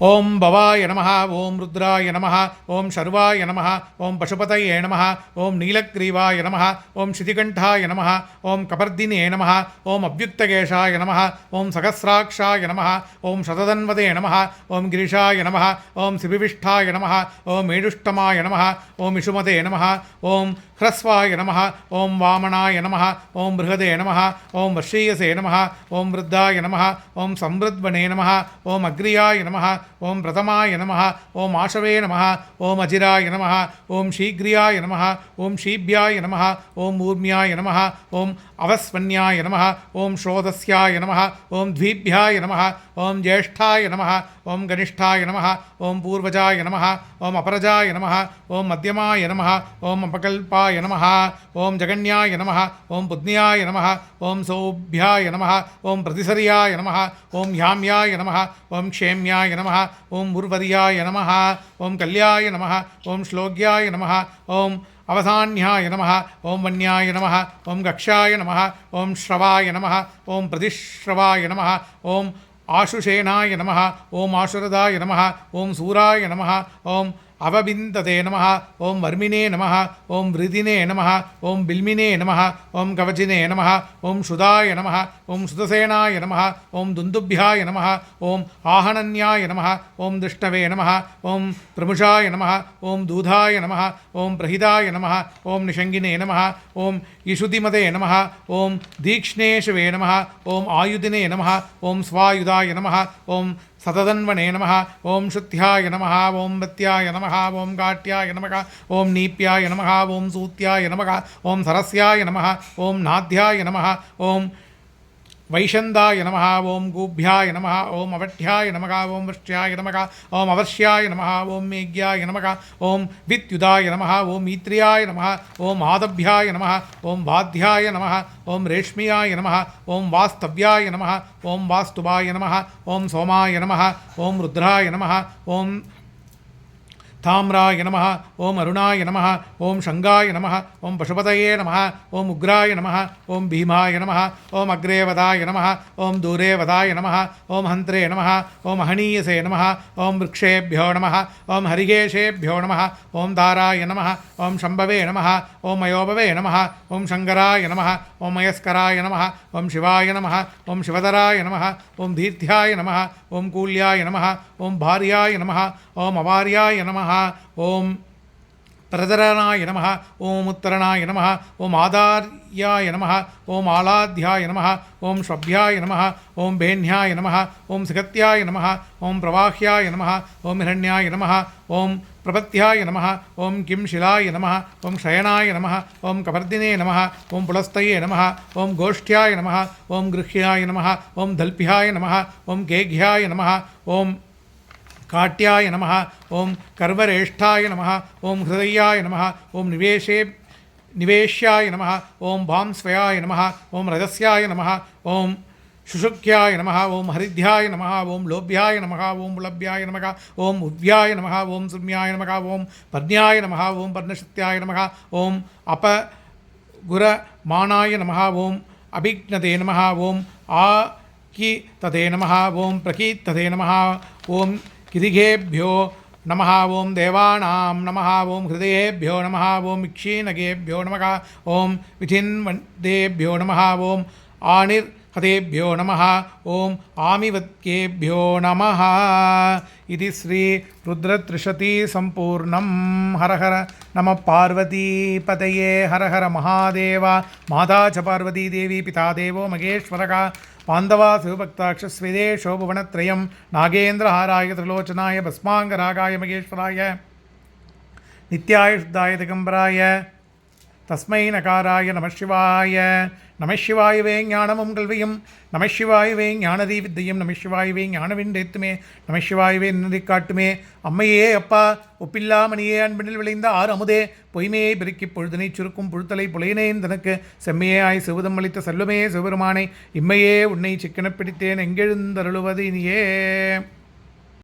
ஓம் பவாய நம ஓம் ருத்ராய நம ஓம் சர்வாய நம ஓம் பசுபதயே நம ஓம் நீலக்ரீவாய நம ஓம் ஸ்ருதிகண்டாய நம ஓம் கபர்தினே நம ஓம் அவ்யுக்தகேஷாய நம ஓம் சகசிராட்சாய நம ஓம் சததன்வதே நம ஓம் கிரிஷாய நம ஓம் சிபிவிஷ்டாய நம ஓம் மேடுஷ்டமாய நம ஓம் இஷுமதே நம ஓம் ஹ்ரஸ்வாய நம ஓம் வாமனாய நம ஓம் பிருகதே நம ஓம் வர்ஷீயசே நம ஓம் விருத்தாய நம ஓம் சம்ருத்வனே நம ஓம் அக்ரியாய நம ఓం ప్రథమాయ నమ ఓం ఆశవే నమ ఓం అజిరాయ నమ ఓం శీఘ్రియాయ నమ ఓం శీభ్యాయ నమ ఓం ఊర్మ్యాయ నమ ఓం అవస్వన్యాయ నమ ఓం శోధస్యాయ నమ ఓం ద్వీభ్యాయ నమ ఓం జ్యేష్ఠాయ నమ ఓం గనిష్టాయ నమ ఓం పూర్వజాయ నమ ఓం అపరజాయ నమ ఓం మధ్యమాయ నమ ఓం అపకల్పాయ నమ ఓం జగన్యాయ నమ ఓం పుద్న్యాయ నమ ఓం సౌభ్యాయ నమ ఓం ప్రతిసర్యాయ నమ ఓం హ్యామ్యాయ నమ ఓం క్షేమ్యాయ నమ ஓம் உர்வதியாய நம ஓம் கல்யாய நம ஓம் ஸ்லோக்யாய நம ஓம் அவசான்யாய நம ஓம் வன்யாய நம ஓம் கக்ஷாய நம ஓம் ஸ்ரவாய நம ஓம் பிரதிஸ்ரவாய நம ஓம் ஆஷுஷேனாய நம ஓம் ஆசுரதாய நம ஓம் சூராய நம ஓம் அவபிந்ததே நம ஓம் வர்மினே நம ஓம் விருதினே நம ஓம் பில்மினே நம ஓம் கவச்சினே நம ஓம் சுதாய நம ஓம் சுதசேனாய நம ஓம் துந்துபியாய நம ஓம் ஆஹனன்யாய நம ஓம் துஷ்டவே நம ஓம் பிரமுஷாய நம ஓம் தூதாய நம ஓம் பிரஹிதாய நம ஓம் நிஷங்கினே நம ஓம் இஷுதிமதே நம ஓம் தீக்ஷ்ணேஷவே நம ஓம் ஆயுதினே நம ஓம் ஸ்வாயுதாய நம ஓம் சததன்வனே நம ஓம் சுத்தியாய நம ஓம் பத்யாய நம ஓம் காட்டியாய நம ஓம் நீப்பியாய நம ஓம் சூத்தியாய நம ஓம் சரஸ்யாய நம ஓம் நாத்தியாய நம ஓம் వైషందాయ నమ ఓం గూభ్యాయ నమ ఓం అవఠ్యాయ నమ ఓం వృష్ట్యాయ నమ ఓం అవర్ష్యాయ నమ ఓం మేఘ్యాయ నమ ఓం విద్యుదాయ నమ ఓం ఈత్రియాయ నమ ఓం ఆదభ్యాయ నమ ఓం వాధ్యాయ నమ ఓం రేష్మియాయ నమ ఓం వాస్తవ్యాయ నమ ఓం వాస్తువాయ నమ ఓం సోమాయ నమ ఓం రుద్రాయ నమ ఓం தாம்ராய நம ஓம் அருணாய நம ஓம் சங்காய நம ஓம் பசுபதயே நம ஓம் உக்ராய நம ஓம் பீமாய நம ஓம் அக்ரேவதாய நம ஓம் தூரேவதாய நம ஓம் ஹந்திரே நம ஓம் அஹனீயசே நம ஓம் விரக்ஷேபியோ நம ஓம் ஹரிகேஷேபியோ நம ஓம் தாராய நம ஓம் சம்பவே நம ஓம் மயோபவே நம ஓம் சங்கராய நம ஓம் மயஸ்கராய நம ஓம் சிவாய நம ஓம் சிவதராய நம ஓம் தீர்த்தியாய நம ஓம் கூல்யாய நம ஓம் பாரியாய நம ஓம் அவாரியாய நம ஓம் பிரதரனாய நம ஓம் உத்தரனாய நம ஓம் ஆதார்யாய நம ஓம் ஆலாத்யாய நம ஓம் ஸ்வப்யாய நம ஓம் பேன்யாய நம ஓம் சிகத்யாய நம ஓம் பிரவாஹ்யாய நம ஓம் ஹிரண்யாய நம ஓம் பிரபத்தியாய நம ஓம் கிம் ஷிலாய நம ஓம் ஷயனாய நம ஓம் கபர்தினே நம ஓம் புலஸ்தையே நம ஓம் கோஷ்டியாய நம ஓம் கிருஹ்யாய நம ஓம் தல்பியாய நம ஓம் கேக்யாய நம ஓம் కాట్యాయ నమ ఓం కర్వరేష్టాయ నమ ఓం హృదయాయ నమ ఓం నివేశే నివేశ్యాయ నమ ఓం భాంస్వయాయ నమ ఓం రజస్యాయ నమ ఓం శుశుక్యాయ నమ ఓం హరిధ్యాయ నమ ఓం లోభ్యాయ నమ ఓం లభ్యాయ నమ ఓం ఉద్యాయ నమ ఓం సుమ్యాయ నమ ఓం పర్ణ్యాయ నమ ఓం పర్ణశక్త్యాయ నమ ఓం అప గురమాణాయ నమ ఓం అభిజ్ఞతే నమ ఓం ఆకి తదే నమ ఓం ప్రకీర్తతే నమ ఓం किरिघेभ्यो नमः ॐ देवानां नमः ॐ हृदयेभ्यो नमः ॐ क्षीणगेभ्यो नमः ॐ विधिन्वदेभ्यो नमः ஹதேபியோ நம ஓம் ஆமிவத்யேபியோ நம இது ஸ்ரீ ருத்ரத்ரிஷதி சம்பூர்ணம் ஹரஹர நம பார்வதி பதையே ஹரஹர மகாதேவா மாதா ச பார்வதி தேவி பிதா தேவோ மகேஸ்வரகா பாந்தவா சிவபக்தாட்சஸ்விதே சோபுவனத்ரயம் நாகேந்திரஹாராய திரிலோச்சனாய பஸ்மாங்கராகாய மகேஸ்வராய நித்யாய திகம்பராய தஸ்மை நகாராய நமசிவாய சிவாய. ஞானமும் கல்வியும். நமசிவாயவே ஞானதி வித்தையும். நமசிவாயவே ஞானவின்றேத்துமே நம சிவாயவே நின்றி காட்டுமே. அம்மையே அப்பா ஒப்பில்லாமணியே அன்பினில் விளைந்த ஆறு அமுதே. பொய்மையை பெருக்கி பொழுதினை சுருக்கும் புழுத்தலை புலையினேன் தனக்கு. செம்மையாய் சிவதம் அளித்த செல்வமே சிவபெருமானை. இம்மையே உன்னை சிக்கனப் பிடித்தேன். எங்கெழுந்தருளுவது இனியே.